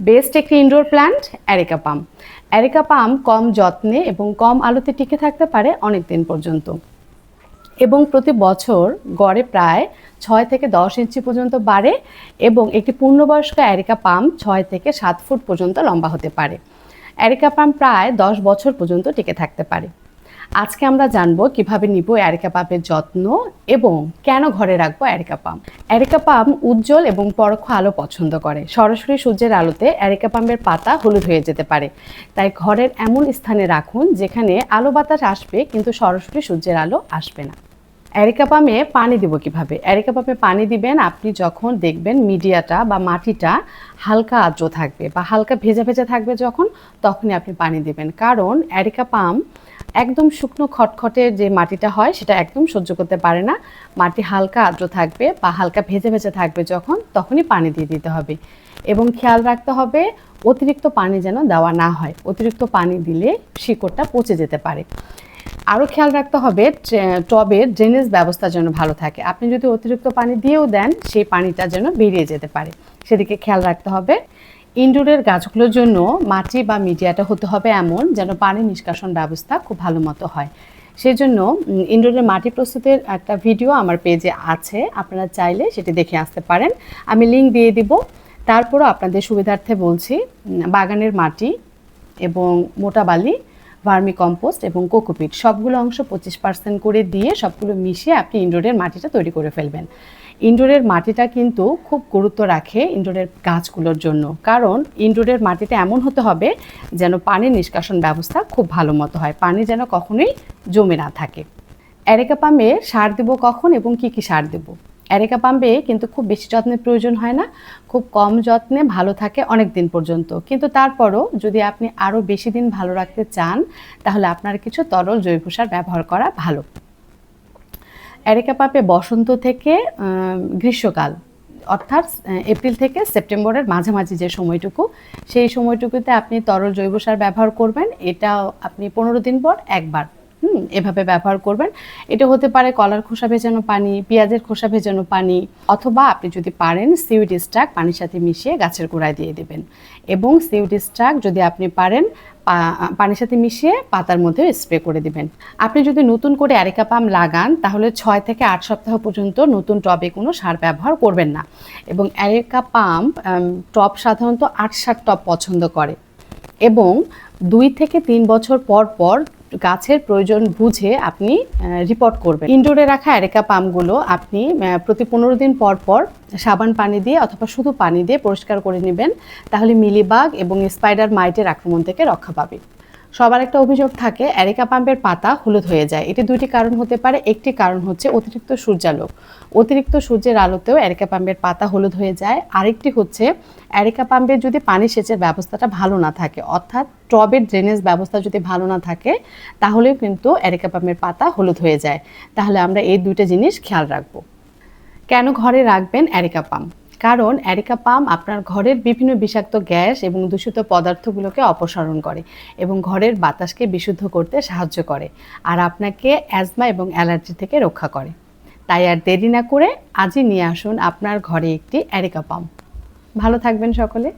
Best একটি indoor plant areca palm areca palm কম যত্নে এবং কম আলোতে টিকে থাকতে পারে অনেক দিন পর্যন্ত। এবং প্রতি বছর গড়ে প্রায় ছয় থেকে দশ ইঞ্চি পর্যন্ত বাড়ে এবং একটি পূর্ণবয়স্ক অ্যারিকা পাম ছয় থেকে সাত ফুট পর্যন্ত লম্বা হতে পারে। অ্যারিকা পাম প্রায় দশ বছর পর্যন্ত টিকে থাকতে পারে। আজকে আমরা জানব কীভাবে নিব অ্যারিকা পাম্পের যত্ন এবং কেন ঘরে রাখব অ্যারিকা পাম্প অ্যারিকা পাম্প উজ্জ্বল এবং পরোক্ষ আলো পছন্দ করে। সরাসরি সূর্যের আলোতে অ্যারিকা পাম্পের পাতা হলুদ হয়ে যেতে পারে। তাই ঘরের এমন স্থানে রাখুন যেখানে আলো বাতাস আসবে কিন্তু সরাসরি সূর্যের আলো আসবে না। অ্যারিকা পামে পানি দিব কীভাবে? অ্যারিকা পামে পানি দিবেন, আপনি যখন দেখবেন মিডিয়াটা বা মাটিটা হালকা আর্দ্র থাকবে বা হালকা ভেজা ভেজা থাকবে যখন, তখনই আপনি পানি দিবেন। কারণ অ্যারিকা পাম একদম শুকনো খটখটে যে মাটিটা হয়, সেটা একদম সহ্য করতে পারে না। মাটি হালকা আর্দ্র থাকবে বা হালকা ভেজে ভেজে থাকবে যখন, তখনই পানি দিয়ে দিতে হবে। এবং খেয়াল রাখতে হবে, অতিরিক্ত পানি যেন দেওয়া না হয়। অতিরিক্ত পানি দিলে শিকড়টা পচে যেতে পারে। আরও খেয়াল রাখতে হবে টবের ড্রেনেজ ব্যবস্থা যেন ভালো থাকে। আপনি যদি অতিরিক্ত পানি দিয়েও দেন, সেই পানিটা যেন বেরিয়ে যেতে পারে। সেদিকে খেয়াল রাখতে হবে। ইনডোরের গাছগুলোর জন্য মাটি বা মিডিয়াটা হতে হবে এমন যেন পানি নিষ্কাশন ব্যবস্থা খুব ভালো মতো হয়। সেই জন্য ইনডোরের মাটি প্রস্তুতের একটা ভিডিও আমার পেজে আছে। আপনারা চাইলে সেটি দেখে আসতে পারেন। আমি লিঙ্ক দিয়ে দিব। তারপরও আপনাদের সুবিধার্থে বলছি বাগানের মাটি এবং মোটা বালি ভার্মি কম্পোস্ট এবং কোকোপিট, সবগুলো অংশ পঁচিশ পার্সেন্ট করে দিয়ে সবগুলো মিশিয়ে আপনি ইনডোরের মাটিটা তৈরি করে ফেলবেন। ইনডোরের মাটিটা কিন্তু খুব গুরুত্ব রাখে ইনডোরের গাছগুলোর জন্য, কারণ ইনডোরের মাটিটা এমন হতে হবে যেন পানির নিষ্কাশন ব্যবস্থা খুব ভালো মতো হয়, পানি যেন কখনোই জমে না থাকে। অ্যারেকা পাম্পে সার দেবো কখন এবং কি কি সার দেবো? অ্যারেকা পাম্পে কিন্তু খুব বেশি যত্নের প্রয়োজন হয় না, খুব কম যত্নে ভালো থাকে অনেক দিন পর্যন্ত। কিন্তু তারপরও যদি আপনি আরও বেশি দিন ভালো রাখতে চান, তাহলে আপনার কিছু তরল জৈব সার ব্যবহার করা ভালো। অ্যারেকা পাম্পে বসন্ত থেকে গ্রীষ্মকাল, অর্থাৎ এপ্রিল থেকে সেপ্টেম্বরের মাঝামাঝি যে সময়টুকু, সেই সময়টুকুতে আপনি তরল জৈব সার ব্যবহার করবেন। এটা আপনি পনেরো দিন পর একবার হুম, এভাবে ব্যবহার করবেন। এটা হতে পারে কলার খোসা ভেজানো পানি, পেঁয়াজের খোসা ভেজানো পানি, অথবা আপনি যদি পারেন সিউড স্টাক পানির সাথে মিশিয়ে গাছের গোড়ায় দিয়ে দেবেন। এবং সিউড স্টাক যদি আপনি পারেন পানির সাথে মিশিয়ে পাতার মধ্যে স্প্রে করে দিবেন। আপনি যদি নতুন করে অ্যারিকা পাম লাগান, তাহলে ছয় থেকে আট সপ্তাহ পর্যন্ত নতুন টবে কোনো সার ব্যবহার করবেন না। এবং অ্যারিকা পাম টব সাধারণত আট সাত টব পছন্দ করে। এবং দুই থেকে তিন বছর পর পর গাছের প্রয়োজন বুঝে আপনি রিপোর্ট করবেন। ইনডোরে রাখা অ্যারেকা পামগুলো আপনি প্রতি পনেরো দিন পর পর সাবান পানি দিয়ে অথবা শুধু পানি দিয়ে পরিষ্কার করে নেবেন, তাহলে মিলিবাগ এবং স্পাইডার মাইটের আক্রমণ থেকে রক্ষা পাবে সবার একটা অভিযোগ থাকে, অ্যারিকা পাম্পের পাতা হলুদ হয়ে যায়। এটি দুইটি কারণ হতে পারে, একটি কারণ হচ্ছে অতিরিক্ত সূর্যালোক। অতিরিক্ত সূর্যের আলোতেও অ্যারিকা পাম্পের পাতা হলুদ হয়ে যায়। আরেকটি হচ্ছে, অ্যারিকা পাম্পের যদি পানি সেচের ব্যবস্থাটা ভালো না থাকে, অর্থাৎ টবের ড্রেনেজ ব্যবস্থা যদি ভালো না থাকে, তাহলেও কিন্তু অ্যারিকা পাম্পের পাতা হলুদ হয়ে যায়। তাহলে আমরা এই দুইটা জিনিস খেয়াল রাখব। কেন ঘরে রাখবেন অ্যারিকা পাম কারণ অ্যারিকা পাম আপনার ঘরের বিভিন্ন বিষাক্ত গ্যাস এবং দূষিত পদার্থগুলোকে অপসারণ করে এবং ঘরের বাতাসকে বিশুদ্ধ করতে সাহায্য করে আর আপনাকে অ্যাজমা এবং অ্যালার্জি থেকে রক্ষা করে। তাই আর দেরি না করে আজই নিয়ে আসুন আপনার ঘরে একটি অ্যারিকা পাম্প ভালো থাকবেন সকলে।